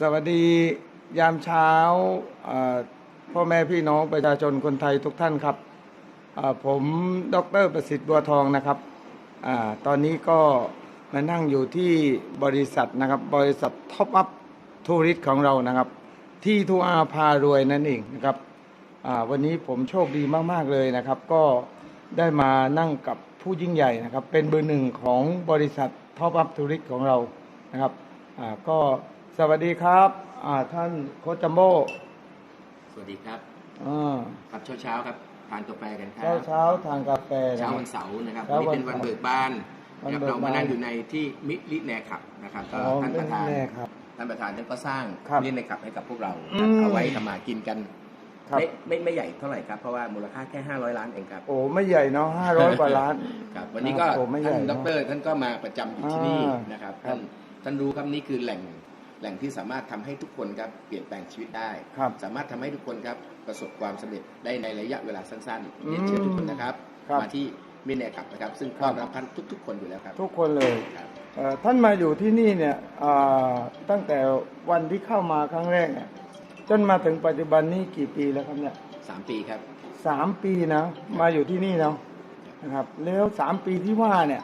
สวัสดียามเช้าพ่อแม่พี่น้องประชาชนคนไทยทุกท่านครับเอ่อผมดรประสิทธิ์บัวทองนะครับอตอนนี้ก็มานั่งอยู่ที่บริษัทนะครับ บริษัทท็อปอัพทัวริสของเรานะครับ ที่ทัวอาพารวยนั่นเองนะครับวันนี้ผมโชคดีมาก ๆ เลยนะครับ ก็ได้มานั่งกับผู้ยิ่งใหญ่นะครับ เป็นเบอร์หนึ่งของบริษัทท็อปอัพทัวริสของเรานะครับก็ สวัสดีครับ อ่าท่านโคชจัมโบ้สวัสดีครับอ่าครับเช้าเช้าๆครับทานกาแฟกันครัเช้าบเช้าทางกาแฟนะเช้าครับ วันเสาร์นะครับเช้าวันนี้เป็นวัวันนเสาร์เบิกบานวันนะครับเบิกเรามานั่งบานอยู่ในที่มิลิแนขับนะครับก็อ๋อท่านประธาน แน่ครับ ท่านประธานท่านก็สร้างครับมิลิแนขับให้กับพวกเราอืมเอาไว้ทำมากินกันครับ ไม่ไม่ไม่ใหญ่เท่าไหร่ครับ เพราะว่ามูลค่าแค่ 500 ล้านเองครับ โอ้ไม่ใหญ่เนาะห้าร้อยกว่าล้าน ครับวันนี้ก็ครับผมไม่ใหญ่ท่านเนดอะรท่านก็มาประจำอยู่ที่นี่อ่านนะครับครัท่าบนท่านรู้ครับนี่คือแหล่ง แหล่งที่สามารถทำให้ทุกคนครับเปลี่ยนแปลงชีวิตได้ครับสามารถทำให้ทุกคนครับประสบความสำเร็จได้ในระยะเวลาสั้นๆอืมเรียนเชิญทุกคนนะครับครับมาที่มินเนขับนะครับ ซึ่งครัต้อบนรับท่านทุก ๆ คนอยู่แล้วครับ ทุกคนเลยครับเอ่อท่านมาอยู่ที่นี่เนี่ยอ่าตั้งแต่วันที่เข้ามาครั้งแรกเนี่ยจนมาถึงปัจจุบันนี้กี่ปีแล้วครับเนี่ยสามปีครับสามปีนะมาอยู่ที่นี่เนาะนะครับ แล้วสามปีที่ว่าเนี่ย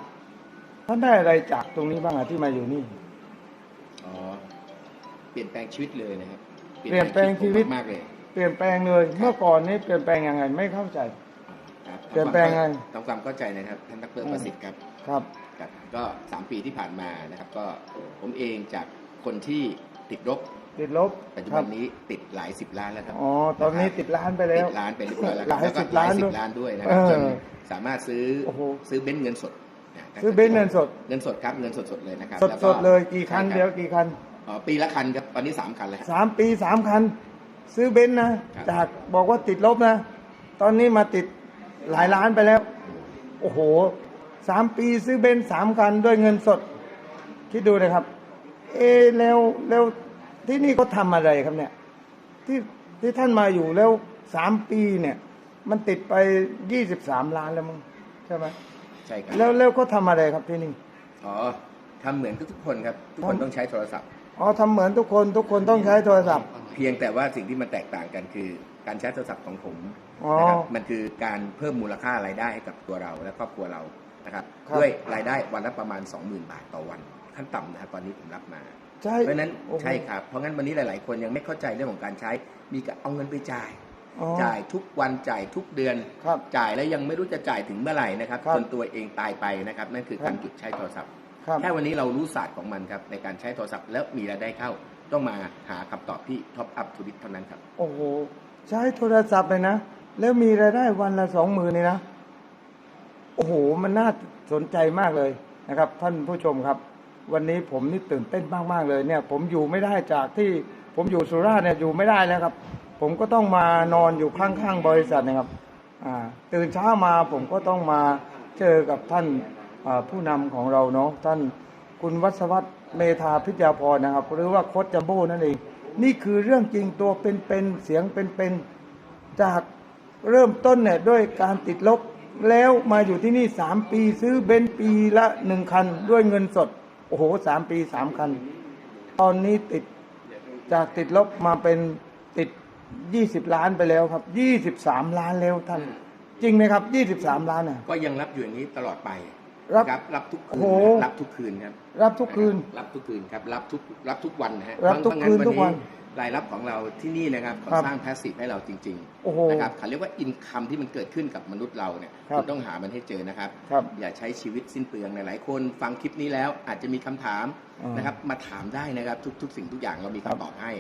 ท่านได้อะไรจากตรงนี้บ้างอะที่มาอยู่นี่อ๋อ เปลี่ยนแปลงชีวิตเลยนะครับเปลี่ยนแปลงชีวิต ผมมากๆเลยเปลี่ยนแปลงเลย เมื่อก่อนนี้เปลี่ยนแปลงยังไงไม่เข้าใจ ครับเปลี่ยนแปลงไงทำความเข้าใจนะครับท่านดรประสิทธิ์ครับ ครับ ครับก็สามปีที่ผ่านมานะครับ ก็ผมเองจากคนที่ติดลบติดลบปัจจุคบัรันนี้ติดหลายสิบล้านแล้วครับอ๋อตอนนี้ติดล้านไปแล้ว ติดล้านไปเรียบร้อยแล้วหลายแล้วก็สิบล้านหด้วยล้านด้วยนะครับเออจนสามารถซื้อโอ้โหซื้อเบนซ์เงินสดนะซื้อเบนซ์เงินสด เงินสดครับเงินสดสดๆเลยนะครับสดแวสก็ดเลยกี่คันใช่รับเดียวกี่คัน อ๋อปีละคันครับตอนนี้สามคันแล้วครับ สามปีสามคัน ซื้อเบนซ์นะ ครับ จากบอกว่าติดลบนะ ตอนนี้มาติดหลายล้านไปแล้ว โอ้โหสามปีซื้อเบนซ์สามคันด้วยเงินสด คิดดูนะครับ เอะแล้วแล้วที่นี่เขาทำอะไรครับเนี่ย ที่ที่ท่านมาอยู่แล้วสามปีเนี่ย มันติดไปยี่สิบสามล้านแล้วมั้งใช่ไหมใช่ครับแล้วแล้วเขาทำอะไรครับที่นี่ อ๋อทำเหมือนทุกๆคนครับ ทุกคนทำต้องใช้โทรศัพท์ อ๋อทำเหมือนทุกคนทุกคนต้องใช้โทรศัพท์ เพียงแต่ว่าสิ่งที่มันแตกต่างกันคือ การใช้โทรศัพท์ของผมอ๋อนะครับมันคือการเพิ่มมูลค่ารายได้ให้กับตัวเราและครอบครัวเรานะครับครับ ด้วยรายได้วันละประมาณ 20,000 บาทต่อวัน ขั้นต่ำนะครับตอนนี้ผมรับมา ใช่ เพราะฉะนั้นโอ้โห ใช่ครับ เพราะงั้นวันนี้หลาย ๆ คนยังไม่เข้าใจเรื่องของการใช้ มีการเอาเงินไปจ่าย อ๋อจ่ายทุกวันจ่ายทุกเดือน ครับ จ่ายแล้วยังไม่รู้จะจ่ายถึงเมื่อไหร่นะครับครับจนตัวเองตายไปนะครับนั่นคือครับ การหยุดใช้โทรศัพท์ ครับ แค่วันนี้เรารู้ศาสตร์ของมันครับในการใช้โทรศัพท์แล้วมีรายได้เข้าต้องมาหาคำตอบที่ท็อปอัพทูดิเท่านั้นครับ โอ้โห ใช้โทรศัพท์เลยนะ แล้วมีรายได้วันละสองหมื่นนี่นะ โอ้โห มันน่าสนใจมากเลยนะครับ ท่านผู้ชมครับ วันนี้ผมนี่ตื่นเต้นมากๆเลยเนี่ย ผมอยู่ไม่ได้จากที่ผมอยู่สุราษฎร์เนี่ยอยู่ไม่ได้แล้วครับ ผมก็ต้องมานอนอยู่ข้างๆบริษัทนะครับ อ่า ตื่นเช้ามาผมก็ต้องมาเจอกับท่านอ่า ผู้นำของเราเนาะท่านคุณวัศวัตเมธาพิทยาพรนะครับ หรือว่าโคจัมโบ้นั่นเองนี่คือเรื่องจริงตัวเป็นๆเสียงเป็นๆจากเริ่มต้นเนี่ยด้วยการติดลบแล้วมาอยู่ที่นี่สามปีซื้อเบนซ์ปีละหนึ่งคัน ด้วยเงินสด โอ้โหสามปีสามคัน ตอนนี้ติดจากติดลบมาเป็นติดยี่สิบล้านไปแล้วครับยี่สิบสามล้านแล้วท่าน จริงไหมครับยี่สิบสามล้านน่ะก็ยังรับอยู่อย่างนี้ตลอดไป รับครับรับทุกคืโอ้นโห นะรับทุกคืนครับรับทุกคืน รับทุกคืนครับรับทุกรับทุกวันนะฮะรับทุกคืนเพราะงั้ทุกวันรายรับของเราที่นี่นะครับเขาครับสร้างแพสซีฟให้เราจริงโอ้โหๆนะครับเขาเรียกว่าอินคัมที่มันเกิดขึ้นกับมนุษย์เราเนี่ยครับคุณต้องหามันให้เจอนะครับ ครับ อย่าใช้ชีวิตสิ้นเปลืองหลายๆคนฟังคลิปนี้แล้วอาจจะมีคำถามอ่านนะครับมาถามได้นะครับทุกๆสิ่งทุกอย่างเรามีครัคำบตอบให้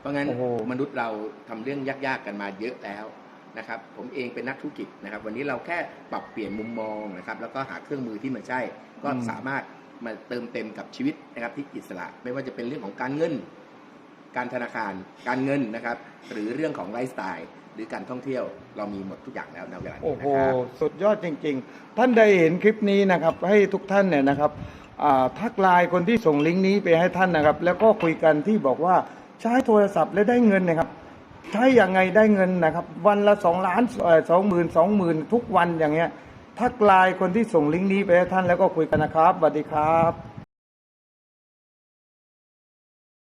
เพราะงั้นโอ้โหมนุษย์เราทำเรื่องยากๆกันมาเยอะแล้ว นะครับ ผมเองเป็นนักธุรกิจนะครับ วันนี้เราแค่ปรับเปลี่ยนมุมมองนะครับ แล้วก็หาเครื่องมือที่มันใช่ ก็สามารถมาเติมเต็มกับชีวิตนะครับที่อิสระ ไม่ว่าจะเป็นเรื่องของการเงิน การธนาคาร การเงินนะครับ หรือเรื่องของไลฟ์สไตล์หรือการท่องเที่ยวเรามีหมดทุกอย่างแล้วในเวลาโอ้นี้โหนะครับสุดยอดจริง ๆ ท่านได้เห็นคลิปนี้นะครับ ให้ทุกท่านเนี่ยนะครับทักไลน์คนที่ส่งลิงก์นี้ไปให้ท่านนะครับ แล้วก็คุยกันที่บอกว่าใช้โทรศัพท์แล้วได้เงินนะครับ ใช้อย่างไงได้เงินนะครับ วันละสองล้านสองหมื่นสองหมื่นทุกวันอย่างเงี้ยทักไลน์คนที่ส่งลิงก์นี้ไปให้ท่านแล้วก็คุยกันนะครับสวัสดีครับ